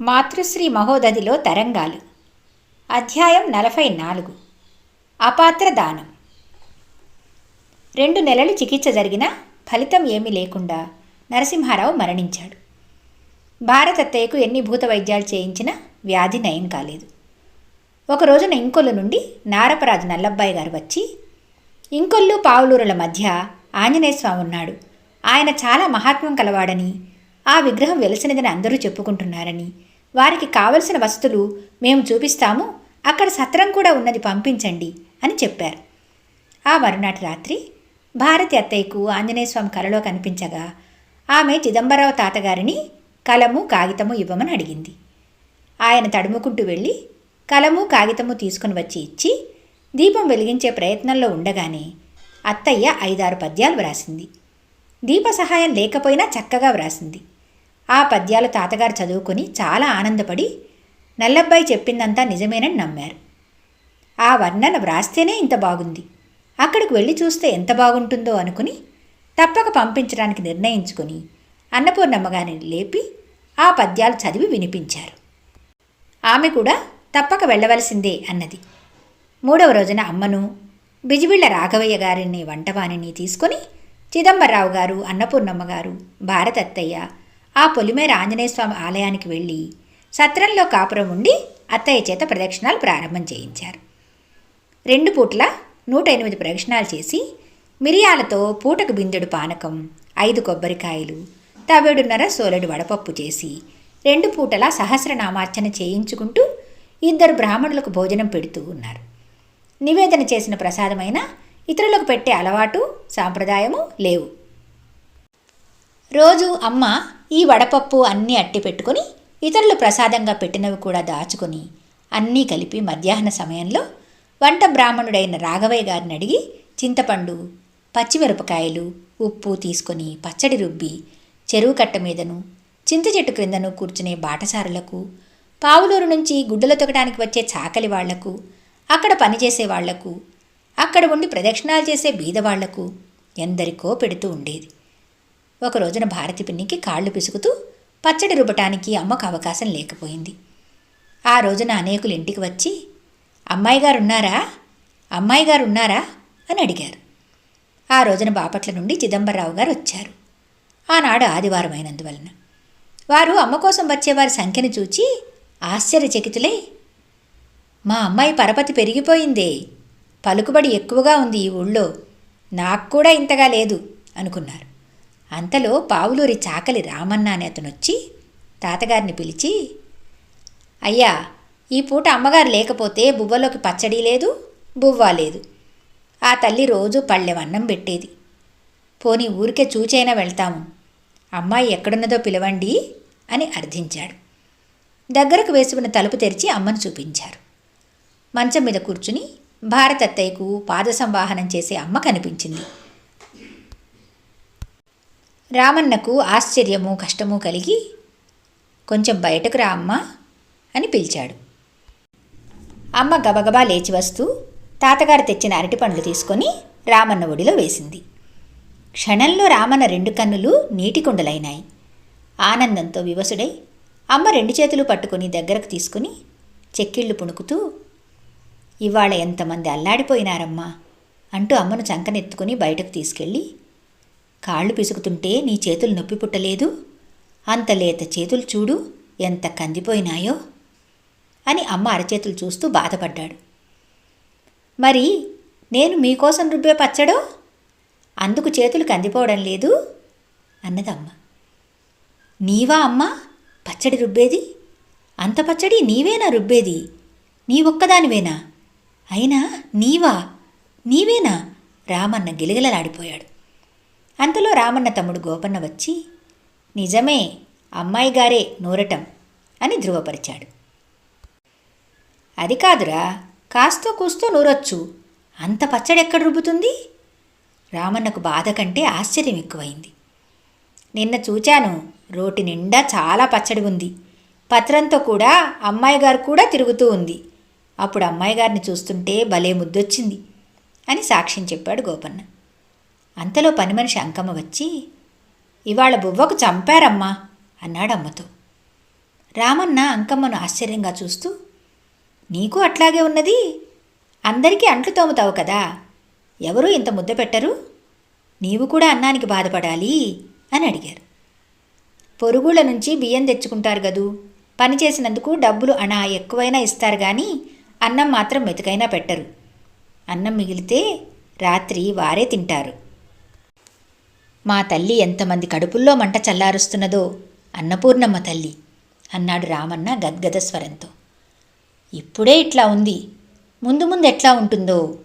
మాతృశ్రీ మహోదధిలో తరంగాలు. అధ్యాయం నలభై నాలుగు అపాత్ర దానం రెండు నెలలు చికిత్స జరిగిన ఫలితం ఏమీ లేకుండా నరసింహారావు మరణించాడు. భారతత్తయ్యకు ఎన్ని భూత వైద్యాలు చేయించినా వ్యాధి నయం కాలేదు. ఒక రోజున ఇంకొల్లు నుండి నారపరాజు నల్లబ్బాయి గారు వచ్చి ఇంకొల్లు పావులూరుల మధ్య ఆంజనేయ స్వామి ఉన్నాడు ఆయన చాలా మహాత్మ్యం కలవాడని ఆ విగ్రహం వెలసినదని అందరూ చెప్పుకుంటున్నారని. వారికి కావలసిన వస్తువులు మేము చూపిస్తాము అక్కడ సత్రం కూడా ఉన్నది పంపించండి అని చెప్పారు. ఆ మరునాటి రాత్రి భారతి అత్తయ్యకు ఆంజనేయ స్వామి కలలో కనిపించగా ఆమె చిదంబరావు తాతగారిని కలము కాగితము ఇవ్వమని అడిగింది. ఆయన తడుముకుంటూ వెళ్ళి కలము కాగితము తీసుకుని వచ్చి ఇచ్చి దీపం వెలిగించే ప్రయత్నంలో ఉండగానే అత్తయ్య ఐదారు పద్యాలు వ్రాసింది. దీప సహాయం లేకపోయినా చక్కగా వ్రాసింది. ఆ పద్యాలు తాతగారు చదువుకొని చాలా ఆనందపడి నల్లబ్బాయి చెప్పిందంతా నిజమేనని నమ్మారు. ఆ వర్ణన వ్రాస్తేనే ఇంత బాగుంది. అక్కడికి వెళ్ళి చూస్తే ఎంత బాగుంటుందో అనుకుని తప్పక పంపించడానికి నిర్ణయించుకుని అన్నపూర్ణమ్మగారిని లేపి ఆ పద్యాలు చదివి వినిపించారు. ఆమె కూడా తప్పక వెళ్ళవలసిందే అన్నది. మూడవ రోజున అమ్మను బిజిబిళ్ళ రాఘవయ్య గారిని వంటవాణిని తీసుకొని చిదంబరరావు గారు అన్నపూర్ణమ్మ గారు భారతత్తయ్య ఆ పొలిమేర ఆంజనేయస్వామి ఆలయానికి వెళ్ళి సత్రంలో కాపురం ఉండి అత్తయ్య చేత ప్రదక్షిణాలు ప్రారంభం చేయించారు. రెండు పూట్ల నూట ఎనిమిది ప్రదక్షిణాలు చేసి మిరియాలతో పూటకు బిందెడు పానకం ఐదు కొబ్బరికాయలు తవేడున్నర సోలెడు వడపప్పు చేసి రెండు పూటలా సహస్రనామార్చన చేయించుకుంటూ ఇద్దరు బ్రాహ్మణులకు భోజనం పెడుతూ ఉన్నారు. నివేదన చేసిన ప్రసాదమైన ఇతరులకు పెట్టే అలవాటు సాంప్రదాయము లేవు. రోజు అమ్మ ఈ వడపప్పు అన్నీ అట్టి పెట్టుకుని ఇతరులు ప్రసాదంగా పెట్టినవి కూడా దాచుకొని అన్నీ కలిపి మధ్యాహ్న సమయంలో వంట బ్రాహ్మణుడైన రాఘవయ్య గారిని అడిగి చింతపండు పచ్చిమిరపకాయలు ఉప్పు తీసుకొని పచ్చడి రుబ్బి చెరువు కట్ట మీదను చింత చెట్టు క్రిందను కూర్చునే బాటసారులకు పావులూరు నుంచి గుడ్డలు తొక్కడానికి వచ్చే చాకలి వాళ్ళకు అక్కడ పనిచేసే వాళ్ళకు అక్కడ ఉండి ప్రదక్షిణాలు చేసే బీదవాళ్ళకు ఎందరికో పెడుతూ ఉండేది. ఒక రోజున భారతి పిన్నికి కాళ్ళు పిసుకుతూ పచ్చడి రుబ్బటానికి అమ్మకు అవకాశం లేకపోయింది. ఆ రోజున అనేకులు ఇంటికి వచ్చి అమ్మాయి గారు ఉన్నారా అమ్మాయి గారు ఉన్నారా అని అడిగారు. ఆ రోజున బాపట్ల నుండి చిదంబరరావు గారు వచ్చారు. ఆనాడు ఆదివారం అయినందువలన వారు అమ్మ కోసం వచ్చేవారి సంఖ్యను చూచి ఆశ్చర్యచకితులై మా అమ్మాయి పరపతి పెరిగిపోయిందే. పలుకుబడి ఎక్కువగా ఉంది ఈ ఊళ్ళో. నాకు కూడా ఇంతగా లేదు అనుకున్నారు. అంతలో పావులూరి చాకలి రామన్న అనే అతను వచ్చి తాతగారిని పిలిచి అయ్యా ఈ పూట అమ్మగారు లేకపోతే బువ్వలోకి పచ్చడి లేదు బువ్వ లేదు. ఆ తల్లి రోజు పళ్ళెం అన్నం పెట్టేది. పోనీ ఊరికే చూచైనా వెళ్తాము. అమ్మాయి ఎక్కడున్నదో పిలవండి అని అర్థించాడు. దగ్గరకు వేసుకున్న తలుపు తెరిచి అమ్మను చూపించారు. మంచం మీద కూర్చుని భారతత్తయ్యకు పాద సంవాహనం చేసే అమ్మ కనిపించింది. రామన్నకు ఆశ్చర్యము కష్టము కలిగి కొంచెం బయటకు రా అమ్మా అని పిలిచాడు. అమ్మ గబగబా లేచి వస్తూ తాతగారు తెచ్చిన అరటి పండ్లు తీసుకొని రామన్న ఒడిలో వేసింది. క్షణంలో రామన్న రెండు కన్నులు నీటి కుండలైనాయి. ఆనందంతో వివసుడై అమ్మ రెండు చేతులు పట్టుకుని దగ్గరకు తీసుకుని చెక్కిళ్ళు పుణుకుతూ ఇవాళ ఎంతమంది అల్లాడిపోయినారమ్మా అంటూ అమ్మను చంకనెత్తుకుని బయటకు తీసుకెళ్ళి కాళ్ళు పిసుకుతుంటే నీ చేతులు నొప్పి పుట్టలేదు? అంత లేత చేతులు చూడు ఎంత కందిపోయినాయో అని అమ్మ అరచేతులు చూస్తూ బాధపడ్డాడు. మరి నేను మీకోసం రుబ్బే పచ్చడో? అందుకు చేతులు కందిపోవడం లేదు? అన్నదమ్మ నీవా అమ్మా పచ్చడి రుబ్బేది? అంత పచ్చడి నీవేనా రుబ్బేది? నీ ఒక్కదానివేనా? అయినా నీవా? నీవేనా? రామన్న గిలగిలలాడిపోయాడు. అంతలో రామన్న తమ్ముడు గోపన్న వచ్చి నిజమే అమ్మాయి గారే నూరటం అని ధృవపరిచాడు. అది కాదురా కాస్తో కూస్తో నూరొచ్చు. అంత పచ్చడి ఎక్కడ రుబ్బుతుంది? రామన్నకు బాధ కంటే ఆశ్చర్యం ఎక్కువైంది. నిన్న చూచాను రోటి నిండా చాలా పచ్చడి ఉంది పత్రంతో కూడా అమ్మాయి గారు కూడా తిరుగుతూ ఉంది. అప్పుడు అమ్మాయి గారిని చూస్తుంటే భలే ముద్దొచ్చింది అని సాక్ష్యం చెప్పాడు గోపన్న. అంతలో పని మనిషి అంకమ్మ వచ్చి ఇవాళ బువ్వకు చంపారమ్మా అన్నాడు అమ్మతో. రామన్న అంకమ్మను ఆశ్చర్యంగా చూస్తూ నీకు అట్లాగే ఉన్నది? అందరికీ అంట్లు తోముతావు కదా. ఎవరూ ఇంత ముద్ద పెట్టరు? నీవు కూడా అన్నానికి బాధపడాలి అని అడిగారు. పొరుగుళ్ళ నుంచి బియ్యం తెచ్చుకుంటారు గదూ పని చేసినందుకు డబ్బులు అనా ఎక్కువైనా ఇస్తారు కానీ అన్నం మాత్రం మెతుకైనా పెట్టరు. అన్నం మిగిలితే రాత్రి వారే తింటారు. మా తల్లి ఎంతమంది కడుపుల్లో మంట చల్లారుస్తున్నదో అన్నపూర్ణమ్మ తల్లి అన్నాడు రామన్న గద్గద స్వరంతో. ఇప్పుడే ఇట్లా ఉంది. ముందు ముందు ఎట్లా ఉంటుందో?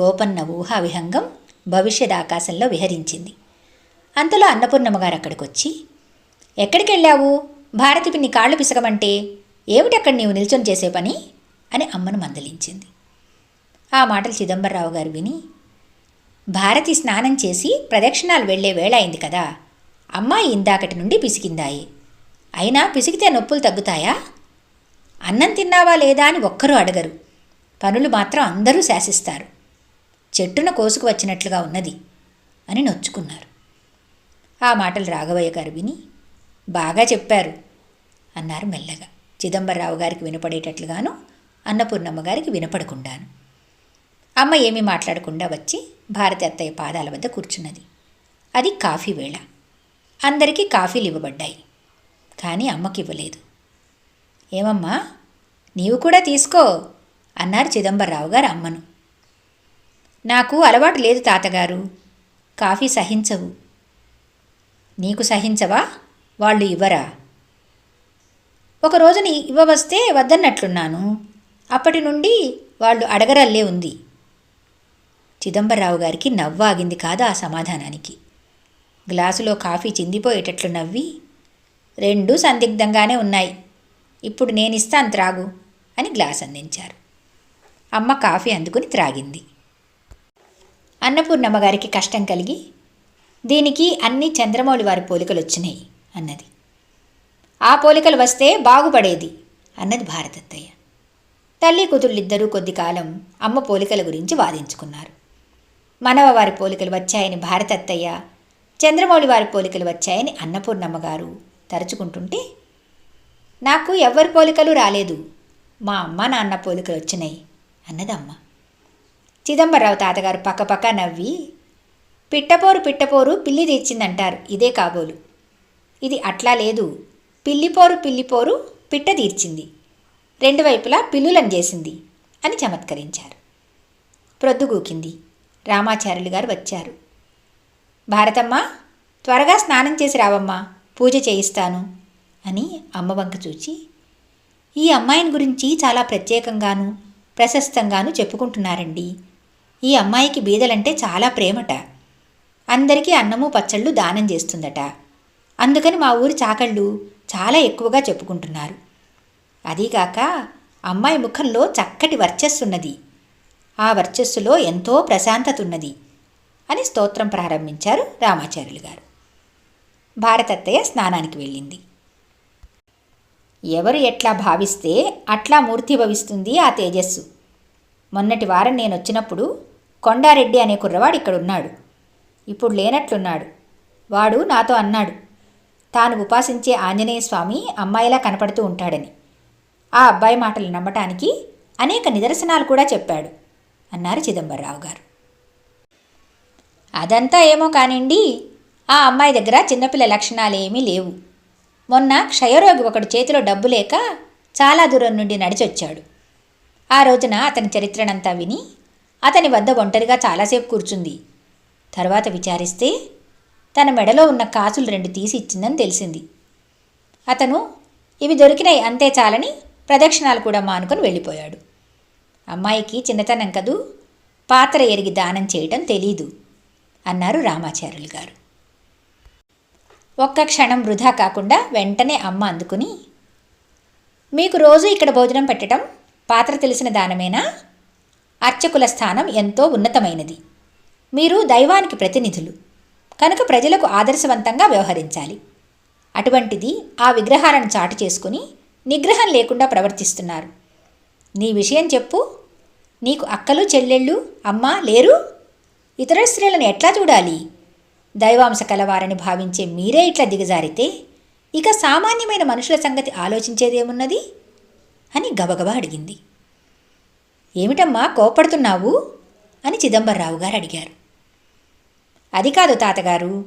గోపన్న ఊహా విహంగం భవిష్యత్ ఆకాశంలో విహరించింది. అంతలో అన్నపూర్ణమ్మ గారు అక్కడికి వచ్చి ఎక్కడికి వెళ్ళావు? భారతి పిన్ని కాళ్ళు పిసకమంటే ఏమిటక్కడ నీవు నిల్చొని చేసే పని? అని అమ్మను మందలించింది. ఆ మాటలు చిదంబరరావు గారు విని భారతి స్నానం చేసి ప్రదక్షిణాలు వెళ్ళే వేళ అయింది కదా. అమ్మాయి ఇందాకటి నుండి పిసికిందాయి. అయినా పిసికితే నొప్పులు తగ్గుతాయా? అన్నం తిన్నావా లేదా అని ఒక్కరూ అడగరు. పనులు మాత్రం అందరూ శాసిస్తారు. చెట్టున కోసుకు వచ్చినట్లుగా ఉన్నది అని నొచ్చుకున్నారు. ఆ మాటలు రాఘవయ్య గారు విని బాగా చెప్పారు అన్నారు మెల్లగా. చిదంబరరావు గారికి వినపడేటట్లుగాను అన్నపూర్ణమ్మ గారికి వినపడకుండాను. అమ్మ ఏమీ మాట్లాడకుండా వచ్చి భారతి అత్తయ్య పాదాల వద్ద కూర్చున్నది. అది కాఫీ వేళ. అందరికీ కాఫీలు ఇవ్వబడ్డాయి. కానీ అమ్మకి ఇవ్వలేదు. ఏమమ్మా? నీవు కూడా తీసుకో అన్నారు చిదంబరరావు గారు అమ్మను. నాకు అలవాటు లేదు తాతగారు. కాఫీ సహించవు. నీకు సహించవా? వాళ్ళు ఇవ్వరా? ఒక రోజున ఇవ్వవస్తే వద్దన్నట్లున్నాను. అప్పటి నుండి వాళ్ళు అడగరల్లే ఉంది. చిదంబరరావు గారికి నవ్వాగింది కాదు ఆ సమాధానానికి. గ్లాసులో కాఫీ చిందిపోయేటట్లు నవ్వి రెండూ సందిగ్ధంగానే ఉన్నాయి. ఇప్పుడు నేనిస్తాను త్రాగు అని గ్లాస్ అందించారు. అమ్మ కాఫీ అందుకుని త్రాగింది. అన్నపూర్ణమ్మ గారికి కష్టం కలిగి దీనికి అన్ని చంద్రమౌళి వారి పోలికలు వచ్చినాయి అన్నది. ఆ పోలికలు వస్తే బాగుపడేది అన్నది భారతత్తయ్య. తల్లి కూతుళ్ళిద్దరూ కొద్ది కాలం అమ్మ పోలికల గురించి వాదించుకున్నారు. మనవ వారి పోలికలు వచ్చాయని భారతత్తయ్య చంద్రమౌళి వారి పోలికలు వచ్చాయని అన్నపూర్ణమ్మ గారు తరుచుకుంటుంటే నాకు ఎవ్వరి పోలికలు రాలేదు. మా అమ్మ నాన్న పోలికలు వచ్చినాయి అన్నదమ్మ. చిదంబరరావు తాతగారు పక్కపక్క నవ్వి పిట్టపోరు పిట్టపోరు పిల్లి తీర్చిందంటారు ఇదే కాబోలు. ఇది అట్లా లేదు. పిల్లిపోరు పిల్లిపోరు పిట్ట తీర్చింది. రెండు వైపులా పిల్లులను చేసింది అని చమత్కరించారు. ప్రొద్దుగూకింది. రామాచార్యులు గారు వచ్చారు. భారతమ్మ త్వరగా స్నానం చేసి రావమ్మా పూజ చేయిస్తాను అని అమ్మ వంక చూచి ఈ అమ్మాయిని గురించి చాలా ప్రత్యేకంగాను ప్రశస్తంగాను చెప్పుకుంటున్నారండి. ఈ అమ్మాయికి బీదలంటే చాలా ప్రేమట. అందరికీ అన్నము పచ్చళ్ళు దానం చేస్తుందట. అందుకని మా ఊరి చాకళ్ళు చాలా ఎక్కువగా చెప్పుకుంటున్నారు. అదీగాక అమ్మాయి ముఖంలో చక్కటి వర్చస్సున్నది. ఆ వర్చస్సులో ఎంతో ప్రశాంతత ఉన్నది అని స్తోత్రం ప్రారంభించారు రామాచార్యులు గారు. భారతత్తయ్య స్నానానికి వెళ్ళింది. ఎవరు ఎట్లా భావిస్తే అట్లా మూర్తిభవిస్తుంది ఆ తేజస్సు. మొన్నటి వారం నేను వచ్చినప్పుడు కొండారెడ్డి అనే కుర్రవాడు ఇక్కడున్నాడు. ఇప్పుడు లేనట్లున్నాడు. వాడు నాతో అన్నాడు తాను ఉపాసించే ఆంజనేయ స్వామి అమ్మాయిలా కనపడుతూ ఉంటాడని. ఆ అబ్బాయి మాటలు నమ్మటానికి అనేక నిదర్శనాలు కూడా చెప్పాడు. అన్నారు చిదంబరరావు గారు. అదంతా ఏమో కానివ్వండి ఆ అమ్మాయి దగ్గర చిన్నపిల్ల లక్షణాలు ఏమీ లేవు. మొన్న క్షయరోగి ఒకడు చేతిలో డబ్బు లేక చాలా దూరం నుండి నడిచొచ్చాడు. ఆ రోజున అతని చరిత్రనంతా విని అతని వద్ద ఒంటరిగా చాలాసేపు కూర్చుంది. తర్వాత విచారిస్తే తన మెడలో ఉన్న కాసులు రెండు తీసి ఇచ్చిందని తెలిసింది. అతను ఇవి దొరికినాయి అంతే చాలని ప్రదక్షిణాలు కూడా మానుకొని వెళ్ళిపోయాడు. అమ్మాయికి చిన్నతనం కదూ? పాత్ర ఎరిగి దానం చేయటం తెలీదు అన్నారు రామాచార్యులు గారు. ఒక్క క్షణం వృధా కాకుండా వెంటనే అమ్మ అందుకుని మీకు రోజు ఇక్కడ భోజనం పెట్టడం పాత్ర తెలిసిన దానమేనా? అర్చకుల స్థానం ఎంతో ఉన్నతమైనది. మీరు దైవానికి ప్రతినిధులు. కనుక ప్రజలకు ఆదర్శవంతంగా వ్యవహరించాలి. అటువంటిది ఆ విగ్రహాలను చాటు చేసుకుని నిగ్రహం లేకుండా ప్రవర్తిస్తున్నారు. నీ విషయం చెప్పు నీకు అక్కలు చెల్లెళ్ళు అమ్మ లేరు? ఇతర స్త్రీలను ఎట్లా చూడాలి? దైవాంశ కలవారని భావించే మీరే ఇట్లా దిగజారితే ఇక సామాన్యమైన మనుషుల సంగతి ఆలోచించేదేమున్నది? అని గబగబా అడిగింది. ఏమిటమ్మా కోపడుతున్నావు? అని చిదంబరరావు గారు అడిగారు. అది కాదు తాతగారు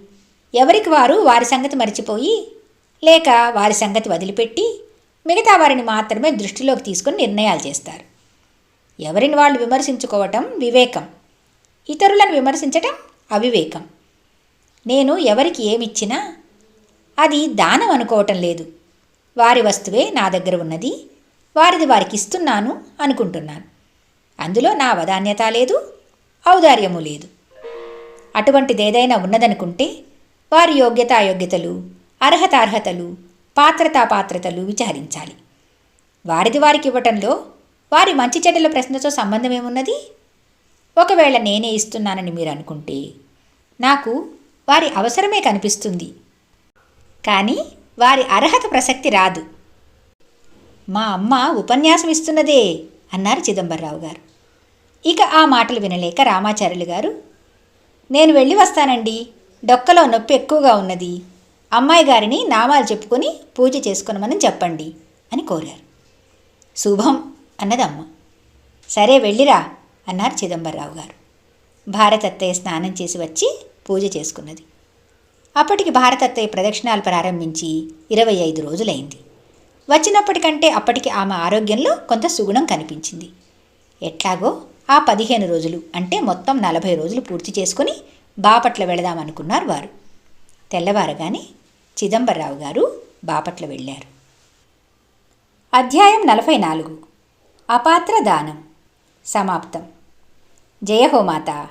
ఎవరికి వారు వారి సంగతి మర్చిపోయి లేక వారి సంగతి వదిలిపెట్టి మిగతా వారిని మాత్రమే దృష్టిలోకి తీసుకుని నిర్ణయాలు చేస్తారు. ఎవరిని వాళ్ళు విమర్శించుకోవటం వివేకం. ఇతరులను విమర్శించటం అవివేకం. నేను ఎవరికి ఏమిచ్చినా అది దానం అనుకోవటం లేదు. వారి వస్తువే నా దగ్గర ఉన్నది వారిది వారికి ఇస్తున్నాను అనుకుంటున్నాను. అందులో నా వధాన్యత లేదు ఔదార్యము లేదు. అటువంటిదేదైనా ఉన్నదనుకుంటే వారి యోగ్యతాయోగ్యతలు అర్హతార్హతలు పాత్రతాపాత్రతలు విచారించాలి. వారిది వారికి ఇవ్వటంలో వారి మంచి చెడ్డల ప్రశ్నతో సంబంధం ఏమున్నది? ఒకవేళ నేనే ఇస్తున్నానని మీరు అనుకుంటే నాకు వారి అవసరమే కనిపిస్తుంది. కానీ వారి అర్హత ప్రసక్తి రాదు. మా అమ్మ ఉపన్యాసం ఇస్తున్నదే అన్నారు చిదంబరరావు గారు. ఇక ఆ మాటలు వినలేక రామాచార్యులు గారు నేను వెళ్ళి వస్తానండి. డొక్కలో నొప్పి ఎక్కువగా ఉన్నది. అమ్మాయి గారిని నామాలు చెప్పుకొని పూజ చేసుకునమని చెప్పండి అని కోరారు. శుభం. అన్నదమ్మ. సరే వెళ్ళిరా అన్నారు చిదంబరరావు గారు. భారతత్తయ్య స్నానం చేసి వచ్చి పూజ చేసుకున్నది. అప్పటికి భారతత్తయ్య ప్రదక్షిణాలు ప్రారంభించి ఇరవై ఐదు రోజులైంది. వచ్చినప్పటికంటే అప్పటికి ఆమె ఆరోగ్యంలో కొంత సుగుణం కనిపించింది. ఎట్లాగో ఆ పదిహేను రోజులు అంటే మొత్తం నలభై రోజులు పూర్తి చేసుకుని బాపట్ల వెళదామనుకున్నారు వారు. తెల్లవారగానే చిదంబరరావు గారు బాపట్ల వెళ్ళారు. అధ్యాయం నలభై నాలుగు. అపాత్ర దానం సమాప్తం. జయ హో మాత.